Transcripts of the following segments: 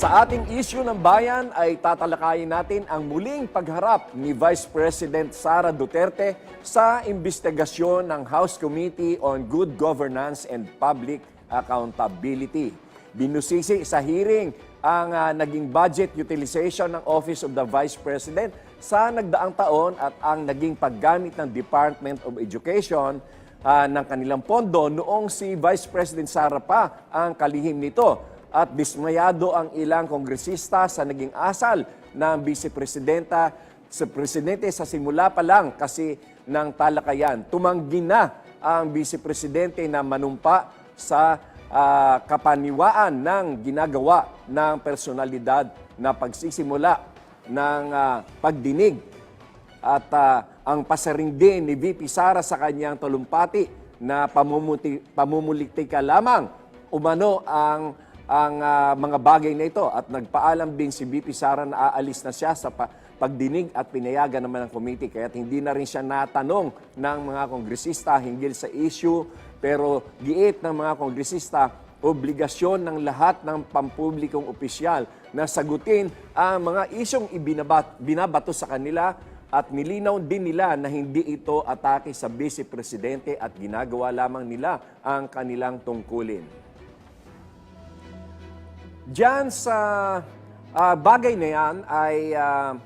Sa ating issue ng bayan ay tatalakayin natin ang muling pagharap ni Vice President Sara Duterte sa investigasyon ng House Committee on Good Governance and Public Accountability. Binusisi sa hearing ang ah, naging budget utilization ng Office of the Vice President sa nagdaang taon at ang naging paggamit ng Department of Education ah, ng kanilang pondo noong si Vice President Sara pa ang kalihim nito at dismayado ang ilang kongresista sa naging asal ng Vice Presidenta sa Presidente sa simula pa lang kasi ng talakayan. Tumanggi na ang Vice Presidente na manumpa sa ah, kapaniwaan ng ginagawa ng personalidad na pagsisimula ng ah, pagdinig at ah, ang pasaring din ni VP Sara sa kanyang talumpati na pamumuti, pamumulitika lamang umano ang ang ah, mga bagay na ito. At nagpaalam din si VP Sara na aalis na siya sa pa- pagdinig at pinayagan naman ng committee. Kaya hindi na rin siya natanong ng mga kongresista hinggil sa issue. Pero giit ng mga kongresista obligasyon ng lahat ng pampublikong opisyal na sagutin ang mga isyong ibinabat, binabato sa kanila. At nilinaw din nila na hindi ito atake sa Vice Presidente at ginagawa lamang nila ang kanilang tungkulin. Diyan sa ah, bagay na yan ay ah,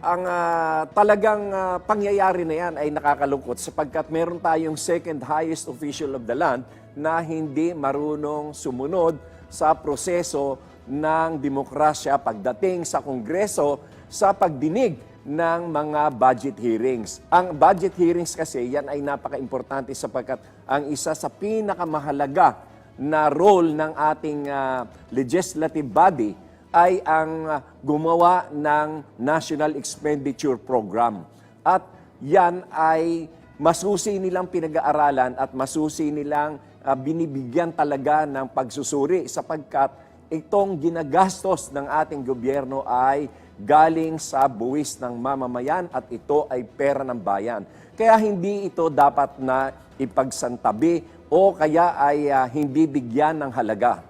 ang ah, talagang ah, pangyayari na yan ay nakakalungkot sapagkat meron tayong second highest official of the land na hindi marunong sumunod sa proseso ng demokrasya pagdating sa Kongreso sa pagdinig ng mga budget hearings. Ang budget hearings kasi yan ay napaka-importante sapagkat ang isa sa pinakamahalaga na role ng ating ah, legislative body ay ang gumawa ng National Expenditure Program. At yan ay masusi nilang pinag-aaralan at masusi nilang ah, binibigyan talaga ng pagsusuri sapagkat itong ginagastos ng ating gobyerno ay galing sa buwis ng mamamayan at ito ay pera ng bayan. Kaya hindi ito dapat na ipagsantabi o kaya ay ah, hindi bigyan ng halaga.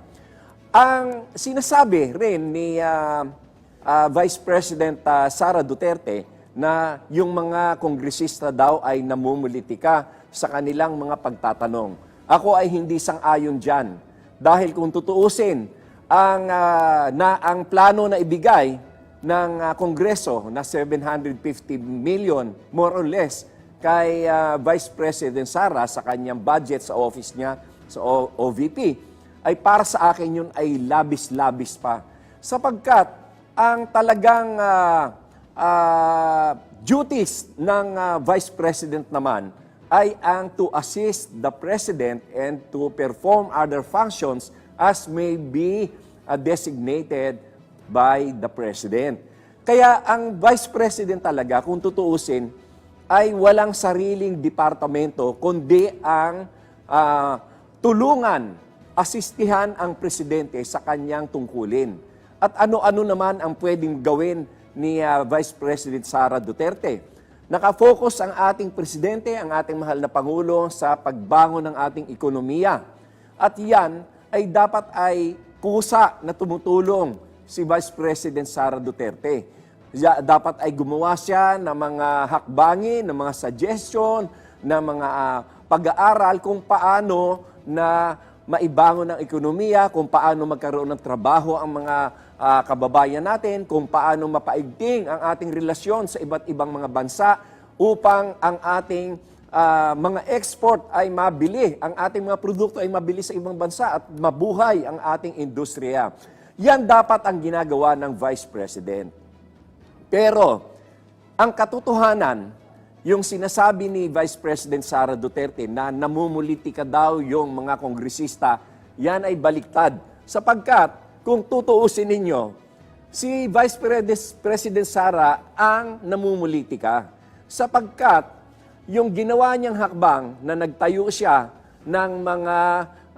Ang sinasabi rin ni ah, ah, Vice President ah, Sara Duterte na yung mga kongresista daw ay namumulitika sa kanilang mga pagtatanong. Ako ay hindi sang-ayon dyan. Dahil kung tutuusin, ang, ah, na, ang plano na ibigay ng ah, Kongreso na 750 million, more or less, kay ah, Vice President Sara sa kanyang budget sa office niya sa O- OVP ay para sa akin yun ay labis-labis pa. Sapagkat ang talagang ah, ah, duties ng ah, Vice President naman ay ang to assist the President and to perform other functions as may be ah, designated by the President. Kaya ang Vice President talaga, kung tutuusin, ay walang sariling departamento, kundi ang ah, tulungan, asistihan ang Presidente sa kanyang tungkulin. At ano-ano naman ang pwedeng gawin ni ah, Vice President Sara Duterte. Nakafocus ang ating Presidente, ang ating mahal na Pangulo sa pagbangon ng ating ekonomiya. At yan ay dapat ay kusa na tumutulong si Vice President Sara Duterte. Dapat ay gumawa siya ng mga hakbangin, ng mga suggestion, ng mga ah, pag-aaral kung paano na maibangon ang ekonomiya, kung paano magkaroon ng trabaho ang mga ah, kababayan natin, kung paano mapaigting ang ating relasyon sa iba't ibang mga bansa upang ang ating ah, mga export ay mabili, ang ating mga produkto ay mabili sa ibang bansa at mabuhay ang ating industriya. Yan dapat ang ginagawa ng Vice President. Pero, ang katotohanan, yung sinasabi ni Vice President Sara Duterte na namumulitika daw yung mga kongresista, yan ay baliktad. Sapagkat, kung tutuusin ninyo, si Vice Pres- President Sara ang namumulitika. Sapagkat, yung ginawa niyang hakbang na nagtayo siya ng mga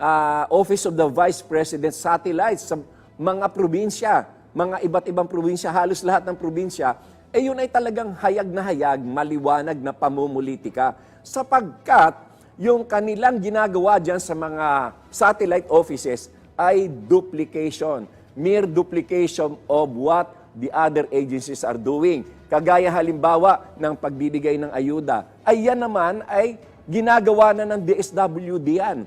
ah, Office of the Vice President satellites sa mga probinsya, mga iba't ibang probinsya, halos lahat ng probinsya, eh yun ay talagang hayag na hayag, maliwanag na pamumulitika. Sapagkat yung kanilang ginagawa dyan sa mga satellite offices ay duplication. mere duplication of what the other agencies are doing. Kagaya halimbawa ng pagbibigay ng ayuda, ay yan naman ay ginagawa na ng DSWD yan.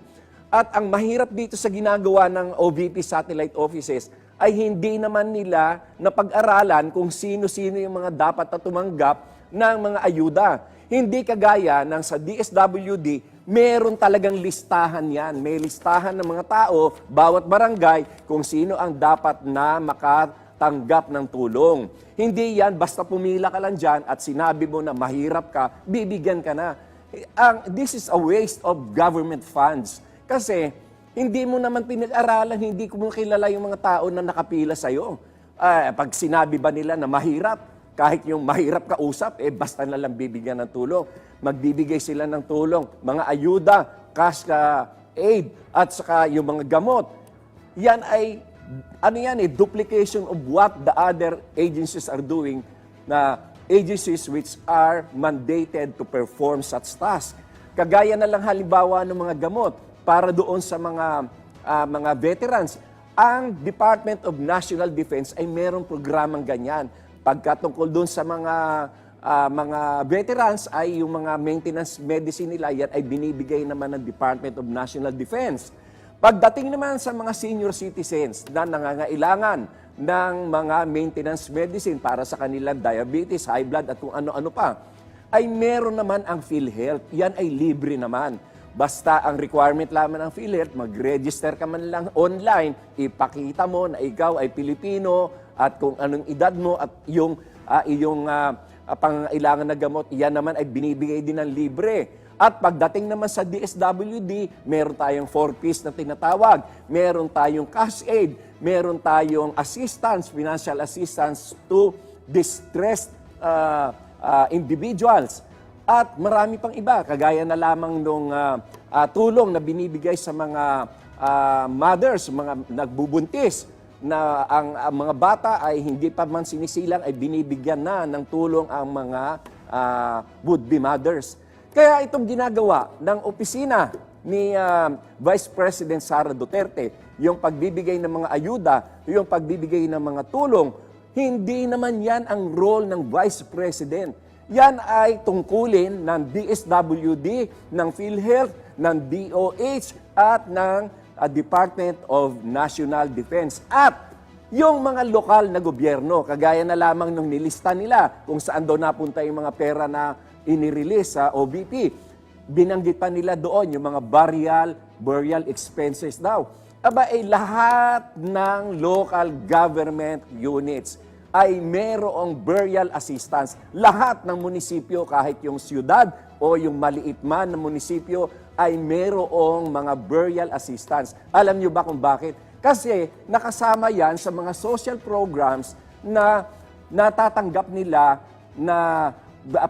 At ang mahirap dito sa ginagawa ng OVP satellite offices ay hindi naman nila napag-aralan kung sino-sino yung mga dapat na tumanggap ng mga ayuda. Hindi kagaya ng sa DSWD, meron talagang listahan yan. May listahan ng mga tao, bawat barangay, kung sino ang dapat na makatanggap ng tulong. Hindi yan, basta pumila ka lang dyan at sinabi mo na mahirap ka, bibigyan ka na. Ang, this is a waste of government funds. Kasi hindi mo naman pinag-aralan, hindi mo kilala yung mga tao na nakapila sa'yo. Ah, pag sinabi ba nila na mahirap, kahit yung mahirap kausap, eh basta na lang bibigyan ng tulong. Magbibigay sila ng tulong, mga ayuda, cash ka aid, at saka yung mga gamot. Yan ay, ano yan eh, duplication of what the other agencies are doing na agencies which are mandated to perform such tasks. Kagaya na lang halimbawa ng mga gamot para doon sa mga ah, mga veterans. Ang Department of National Defense ay merong programang ganyan. Pagkatungkol doon sa mga ah, mga veterans ay yung mga maintenance medicine nila yan ay binibigay naman ng Department of National Defense. Pagdating naman sa mga senior citizens na nangangailangan ng mga maintenance medicine para sa kanilang diabetes, high blood at kung ano-ano pa, ay meron naman ang PhilHealth. Yan ay libre naman. Basta ang requirement lamang ng PhilHealth, mag-register ka man lang online, ipakita mo na ikaw ay Pilipino at kung anong edad mo at yung ah, iyong ah, ah, pangailangan na gamot, yan naman ay binibigay din ng libre. At pagdating naman sa DSWD, meron tayong 4Ps na tinatawag, meron tayong cash aid, meron tayong assistance, financial assistance to distressed uh, uh, individuals. At marami pang iba, kagaya na lamang nung ah, ah, tulong na binibigay sa mga ah, mothers, mga nagbubuntis, na ang, ang mga bata ay hindi pa man sinisilang ay binibigyan na ng tulong ang mga ah, would-be mothers. Kaya itong ginagawa ng opisina ni ah, Vice President Sara Duterte, yung pagbibigay ng mga ayuda, yung pagbibigay ng mga tulong, hindi naman yan ang role ng Vice President. Yan ay tungkulin ng DSWD, ng PhilHealth, ng DOH at ng ah, Department of National Defense. At yung mga lokal na gobyerno, kagaya na lamang nung nilista nila kung saan daw napunta yung mga pera na inirelease sa OBP, binanggit pa nila doon yung mga burial, burial expenses daw. Aba, ay lahat ng local government units ay merong burial assistance. Lahat ng munisipyo, kahit yung siyudad o yung maliit man na munisipyo, ay merong mga burial assistance. Alam niyo ba kung bakit? Kasi nakasama yan sa mga social programs na natatanggap nila na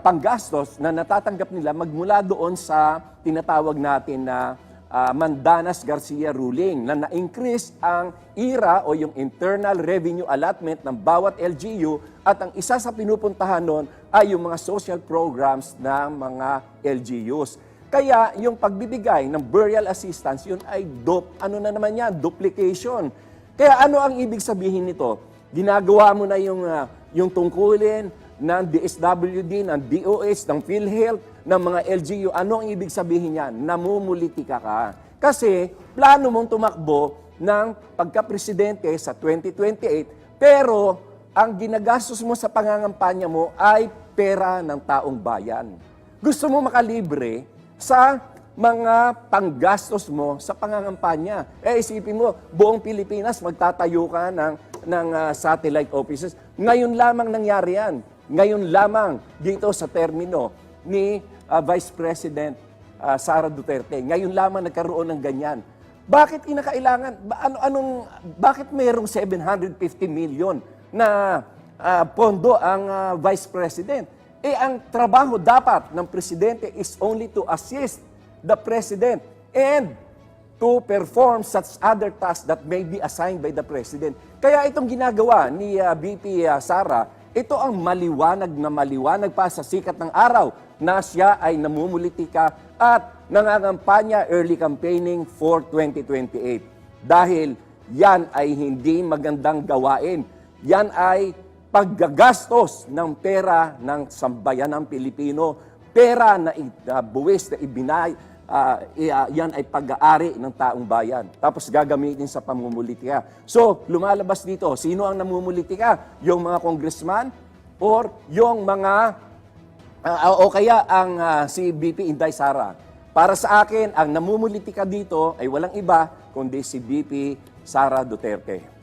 panggastos na natatanggap nila magmula doon sa tinatawag natin na ah, Mandanas Garcia ruling na na-increase ang IRA o yung Internal Revenue Allotment ng bawat LGU at ang isa sa pinupuntahan noon ay yung mga social programs ng mga LGUs. Kaya yung pagbibigay ng burial assistance, yun ay dop, ano na naman yan, duplication. Kaya ano ang ibig sabihin nito? Ginagawa mo na yung, ah, yung tungkulin ng DSWD, ng DOH, ng PhilHealth, ng mga LGU. Ano ang ibig sabihin yan? Namumulitika ka. Kasi plano mong tumakbo ng pagka-presidente sa 2028, pero ang ginagastos mo sa pangangampanya mo ay pera ng taong bayan. Gusto mo makalibre sa mga panggastos mo sa pangangampanya. Eh isipin mo, buong Pilipinas magtatayo ka ng, ng ah, satellite offices. Ngayon lamang nangyari yan. Ngayon lamang dito sa termino ni ah, Vice President ah, Sara Duterte. Ngayon lamang nagkaroon ng ganyan. Bakit kinakailangan? Ba, ano, anong, bakit mayroong 750 million na ah, pondo ang ah, Vice President? Eh, ang trabaho dapat ng Presidente is only to assist the President and to perform such other tasks that may be assigned by the President. Kaya itong ginagawa ni ah, VP ah, Sara, ito ang maliwanag na maliwanag pa sa sikat ng araw na siya ay namumulitika at nangangampanya early campaigning for 2028. Dahil yan ay hindi magandang gawain. Yan ay paggagastos ng pera ng sambayanang Pilipino, pera na buwis na ibinay, i- ah, yan ay pag-aari ng taong bayan. Tapos gagamitin sa pamumulitika. So, lumalabas dito, sino ang namumulitika? Yung mga congressman or yung mga Ah, o kaya ang ah, si BP Inday Sara. Para sa akin, ang namumulitika dito ay walang iba kundi si BP Sara Duterte.